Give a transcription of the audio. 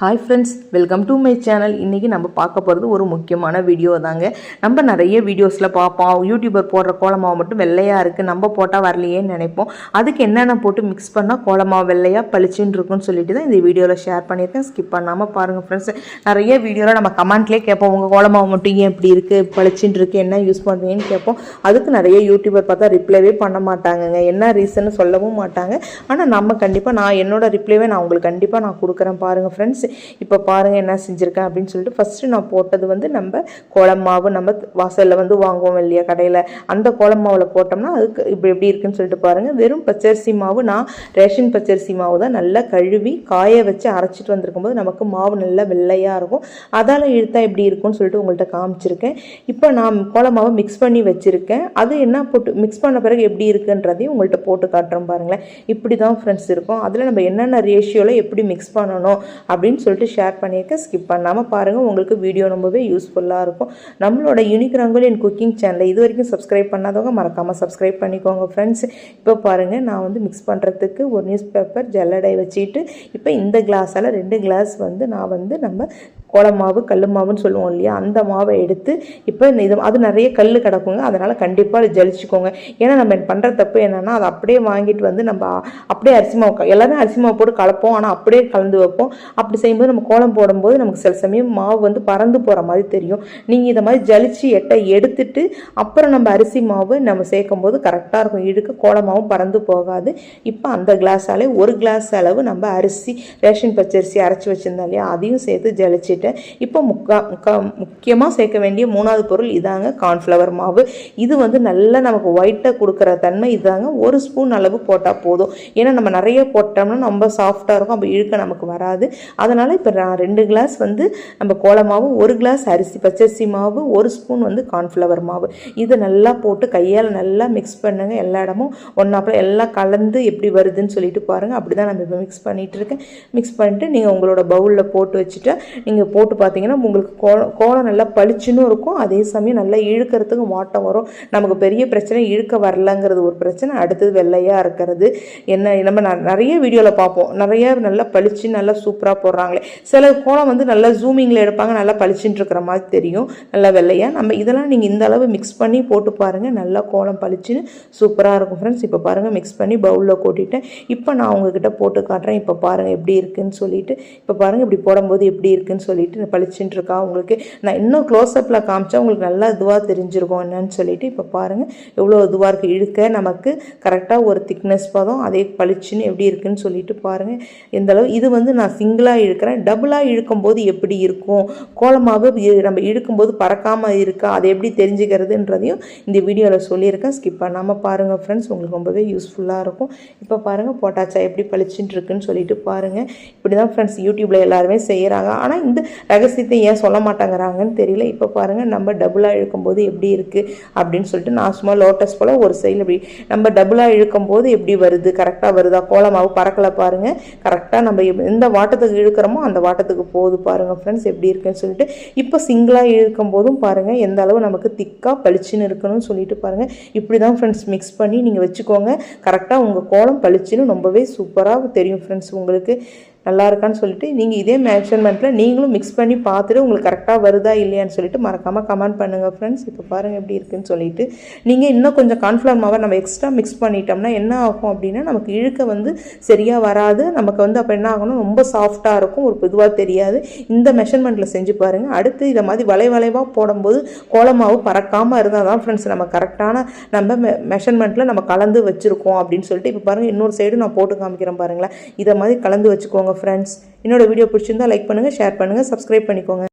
Hi friends welcome to my channel இன்றைக்கி நம்ம பார்க்க போகிறது ஒரு முக்கியமான வீடியோ தாங்க. நம்ம நிறைய வீடியோஸில் பார்ப்போம். யூடியூபர் போடுற கோலமாவை மட்டும் வெள்ளையாக இருக்குது நம்ம போட்டால் வரலையேன்னு நினைப்போம். அதுக்கு என்னென்ன போட்டு மிக்ஸ் பண்ணால் கோலமாவு வெள்ளையாக பளிச்சுன்னு இருக்குன்னு சொல்லிட்டு தான் இந்த வீடியோவில் ஷேர் பண்ணியிருக்கேன். ஸ்கிப் பண்ணாமல் பாருங்கள் ஃப்ரெண்ட்ஸ் நிறைய வீடியோவில் நம்ம கமெண்ட்லேயே கேட்போம். உங்கள் கோலமாவு மட்டும் ஏன் இப்படி இருக்குது பளிச்சுன்னு இருக்குது என்ன யூஸ் பண்ணுவீங்கன்னு கேட்போம். அதுக்கு நிறைய யூடியூபர் பார்த்தா ரிப்ளைவே பண்ண மாட்டாங்கங்க. என்ன ரீசன் சொல்லவும் மாட்டாங்க. ஆனால் நம்ம கண்டிப்பாக நான் என்னோடய ரிப்ளைவே நான் உங்களுக்கு கண்டிப்பாக நான் கொடுக்குறேன் பாருங்கள் ஃப்ரெண்ட்ஸ் இப்போ பாருங்கள் என்ன செஞ்சுருக்கேன் அப்படின்னு சொல்லிட்டு ஃபஸ்ட்டு நான் போட்டது வந்து நம்ம கோலம் மாவு நம்ம வாசலில் வந்து வாங்குவோம் இல்லையா கடையில். அந்த கோலம் மாவில் போட்டோம்னா அதுக்கு இப்போ எப்படி இருக்குன்னு சொல்லிட்டு பாருங்கள் வெறும் பச்சரிசி மாவு நான் ரேஷன் பச்சரிசி மாவு தான் நல்லா கழுவி காய வச்சு அரைச்சிட்டு வந்திருக்கும் போது நமக்கு மாவு நல்லா வெள்ளையாக இருக்கும். அதால் இழுத்தா எப்படி இருக்கும்னு சொல்லிட்டு உங்கள்கிட்ட காமிச்சிருக்கேன். இப்போ நான் கோலமாவை மாவை மிக்ஸ் பண்ணி வச்சுருக்கேன். அது என்ன போட்டு மிக்ஸ் பண்ண பிறகு எப்படி இருக்குன்றதையும் உங்கள்கிட்ட போட்டு காட்டுறோம் பாருங்களேன். இப்படி தான் ஃப்ரெண்ட்ஸ் இருக்கும். அதில் நம்ம என்னென்ன ரேஷியோவில் எப்படி மிக்ஸ் பண்ணணும் அப்படின்னு அப்படின்னு சொல்லிட்டு ஷேர் பண்ணியிருக்கேன் ஸ்கிப் பண்ணாமல் பாருங்கள் உங்களுக்கு வீடியோ ரொம்பவே யூஸ்ஃபுல்லாக இருக்கும். நம்மளோட யூனிக் ரங்கோலியன் குக்கிங் சேனலை இது வரைக்கும் சப்ஸ்கிரைப் பண்ணாதவங்க மறக்காமல் சப்ஸ்கிரைப் பண்ணிக்கோங்க ஃப்ரெண்ட்ஸ் இப்போ பாருங்கள் நான் வந்து மிக்ஸ் பண்ணுறதுக்கு ஒரு நியூஸ் பேப்பர் ஜல்லடை வச்சுட்டு இப்போ இந்த கிளாஸால் ரெண்டு கிளாஸ் வந்து நான் வந்து நம்ம கோலம் மாவு கல் மாவுன்னு சொல்லுவோம் இல்லையா? அந்த மாவை எடுத்து இப்போ இது அது நிறைய கல் கிடக்குங்க. அதனால் கண்டிப்பாக ஜலிச்சுக்கோங்க. ஏன்னா நம்ம பண்ணுற தப்பு என்னென்னா அதை அப்படியே வாங்கிட்டு வந்து நம்ம அப்படியே அரிசி மாவு எல்லாமே அரிசி மாவு போட்டு கலப்போம். ஆனால் அப்படியே கலந்து வைப்போம். அப்படி செய்யும்போது நம்ம கோலம் போடும்போது நமக்கு சில சமயம் மாவு வந்து பறந்து போகிற மாதிரி தெரியும். நீங்கள் இதை மாதிரி ஜலிச்சு எட்டை எடுத்துட்டு அப்புறம் நம்ம அரிசி மாவு நம்ம சேர்க்கும் போது கரெக்டாக இருக்கும். இழுக்க கோலமாவும் பறந்து போகாது. இப்போ அந்த கிளாஸாலே ஒரு கிளாஸ் அளவு நம்ம அரிசி ரேஷன் பச்சரிசி அரைச்சி வச்சுருந்தோம் இல்லையா? அதையும் சேர்த்து ஜலிச்சிட்டேன் இப்போ முக்கா முக்கா முக்கியமாக சேர்க்க வேண்டிய மூணாவது பொருள் இதாங்க கார்ன்ஃப்ளவர் மாவு. இது வந்து நல்லா நமக்கு ஒயிட்டாக கொடுக்குற தன்மை இதாங்க. ஒரு ஸ்பூன் அளவு போட்டால் போதும். ஏன்னா நம்ம நிறைய போட்டோம்னா ரொம்ப சாஃப்டாக இருக்கும். அப்போ இழுக்க நமக்கு வராது. அதனால் இப்போ நான் ரெண்டு கிளாஸ் வந்து நம்ம கோல மாவு ஒரு கிளாஸ் அரிசி பச்சரிசி மாவு ஒரு ஸ்பூன் வந்து கார்ன்ஃப்ளவர் மாவு. இதை நல்லா போட்டு கையால் நல்லா மிக்ஸ் பண்ணுங்கள் எல்லா இடமும் ஒன்றாப்புல எல்லாம் கலந்து எப்படி வருதுன்னு சொல்லிட்டு பாருங்கள் அப்படி தான் நம்ம இப்போ மிக்ஸ் பண்ணிகிட்டு இருக்கேன். மிக்ஸ் பண்ணிட்டு நீங்கள் உங்களோட பவுலில் போட்டு வச்சுட்டா நீங்கள் போட்டு பார்த்தீங்கன்னா உங்களுக்கு கோலம் கோலம் நல்லா பளிச்சுன்னு இருக்கும். அதே சமயம் நல்லா இழுக்கிறதுக்கு மாட்டம் வரும். நமக்கு பெரிய பிரச்சனை இழுக்க வரலங்கிறது ஒரு பிரச்சனை. அடுத்தது வெள்ளையாக இருக்கிறது. என்ன நம்ம நிறைய வீடியோவில் பார்ப்போம். நிறைய நல்லா பளிச்சு நல்லா சூப்பராக போடுறாங்களே. சில கோலம் வந்து நல்லா ஜூமிங்கில் எடுப்பாங்க. நல்லா பளிச்சுட்டு இருக்கிற மாதிரி தெரியும். நல்லா வெள்ளையாக நம்ம இதெல்லாம் நீங்கள் இந்த அளவு மிக்ஸ் பண்ணி போட்டு பாருங்கள் நல்லா கோலம் பளிச்சுன்னு சூப்பராக இருக்கும் ஃப்ரெண்ட்ஸ் இப்போ பாருங்கள் மிக்ஸ் பண்ணி பவுலில் கொட்டிட்டேன். இப்போ நான் உங்ககிட்ட போட்டு காட்டுறேன். இப்போ பாருங்கள் எப்படி இருக்குன்னு சொல்லிட்டு. இப்போ பாருங்கள் இப்படி போடும்போது எப்படி இருக்குன்னு சொல்லிட்டு பளிச்சுட்டு இருக்கா? உங்களுக்கு நான் இன்னும் க்ளோஸ்அப்பில் காமிச்சா உங்களுக்கு நல்லா இதுவாக தெரிஞ்சிருக்கும் என்னன்னு சொல்லிட்டு இப்போ பாருங்கள் எவ்வளோ இதுவாக இருக்குது இழுக்க நமக்கு கரெக்டாக ஒரு திக்னஸ் பதம் அதே பளிச்சுன்னு எப்படி இருக்குன்னு சொல்லிட்டு பாருங்கள் இந்த அளவு இது வந்து நான் சிங்கிளாக இழுக்கிறேன். டபுளாக இழுக்கும்போது எப்படி இருக்கும்? கோலமாகவே நம்ம இழுக்கும்போது பறக்காமல் இருக்கா? அதை எப்படி தெரிஞ்சுக்கிறதுன்றதையும் இந்த வீடியோவில் சொல்லியிருக்கேன். ஸ்கிப் பண்ணாமல் பாருங்கள் ஃப்ரெண்ட்ஸ் உங்களுக்கு ரொம்பவே யூஸ்ஃபுல்லாக இருக்கும். இப்போ பாருங்கள் போட்டாச்சா எப்படி பளிச்சுட்டு இருக்குன்னு சொல்லிட்டு பாருங்கள் இப்படி தான் ஃப்ரெண்ட்ஸ் யூடியூப்பில் எல்லாருமே செய்கிறாங்க ஆனால் இந்த ரகசியத்தை ஏன் சொல்ல மாட்டேங்கிறாங்கன்னு தெரியல. இப்போ பாருங்கள் நம்ம டபுளாக இழுக்கும்போது எப்படி இருக்குது அப்படின்னு சொல்லிட்டு நான் சும்மா லோட்டஸ் போல் ஒரு சைடில் இப்படி நம்ம டபுளாக இழுக்கும்போது எப்படி வருது? கரெக்டாக வருதா? கோலமாவு பறக்கலை பாருங்கள் கரெக்டாக நம்ம எந்த வாட்டத்துக்கு இழுக்கிறோமோ அந்த வாட்டத்துக்கு போகுது பாருங்கள் ஃப்ரெண்ட்ஸ் எப்படி இருக்குன்னு சொல்லிட்டு. இப்போ சிங்கிளாக இழுக்கும் போதும் பாருங்கள் எந்த அளவு நமக்கு திக்காக பளிச்சுன்னு இருக்கணும்னு சொல்லிட்டு பாருங்கள் இப்படி தான் ஃப்ரெண்ட்ஸ் மிக்ஸ் பண்ணி நீங்கள் வச்சுக்கோங்க. கரெக்டாக உங்கள் கோலம் பளிச்சுன்னு ரொம்பவே சூப்பராக தெரியும் ஃப்ரெண்ட்ஸ் உங்களுக்கு. நல்லா இருக்கான்னு சொல்லிட்டு நீங்கள் இதே மெஷர்மெண்ட்டில் நீங்களும் மிக்ஸ் பண்ணி பார்த்துட்டு உங்களுக்கு கரெக்டாக வருதா இல்லையான்னு சொல்லிட்டு மறக்காமல் கமெண்ட் பண்ணுங்கள் ஃப்ரெண்ட்ஸ் இப்போ பாருங்கள் எப்படி இருக்குன்னு சொல்லிட்டு. நீங்கள் இன்னும் கொஞ்சம் கான்ஃப்ளவர் மாவை நம்ம எக்ஸ்ட்ரா மிக்ஸ் பண்ணிட்டோம்னா என்ன ஆகும் அப்படின்னா நமக்கு இழுக்க வந்து சரியாக வராது. நமக்கு வந்து அப்போ என்ன ஆகணும்? ரொம்ப சாஃப்டாக இருக்கும். ஒரு பொதுவாக தெரியாது. இந்த மெஷர்மெண்ட்டில் செஞ்சு பாருங்கள் அடுத்து இதை மாதிரி வளை வளைவாக போடும்போது கோலமாவு பறக்காமல் இருந்தால் தான் ஃப்ரெண்ட்ஸ் நம்ம கரெக்டான நம்ம மெ மெஷர்மெண்ட்டில் நம்ம கலந்து வச்சுருக்கோம் அப்படின்னு சொல்லிட்டு இப்போ பாருங்கள் இன்னொரு சைடு நான் போட்டு காமிக்கிறேன் பாருங்களேன். இதை மாதிரி கலந்து வச்சுக்கோங்க. ஃப்ரெண்ட்ஸ் என்னோட வீடியோ பிடிச்சிருந்தா லைக் பண்ணுங்கள் ஷேர் பண்ணுங்கள் சப்ஸ்கிரைப் பண்ணிக்கோங்க.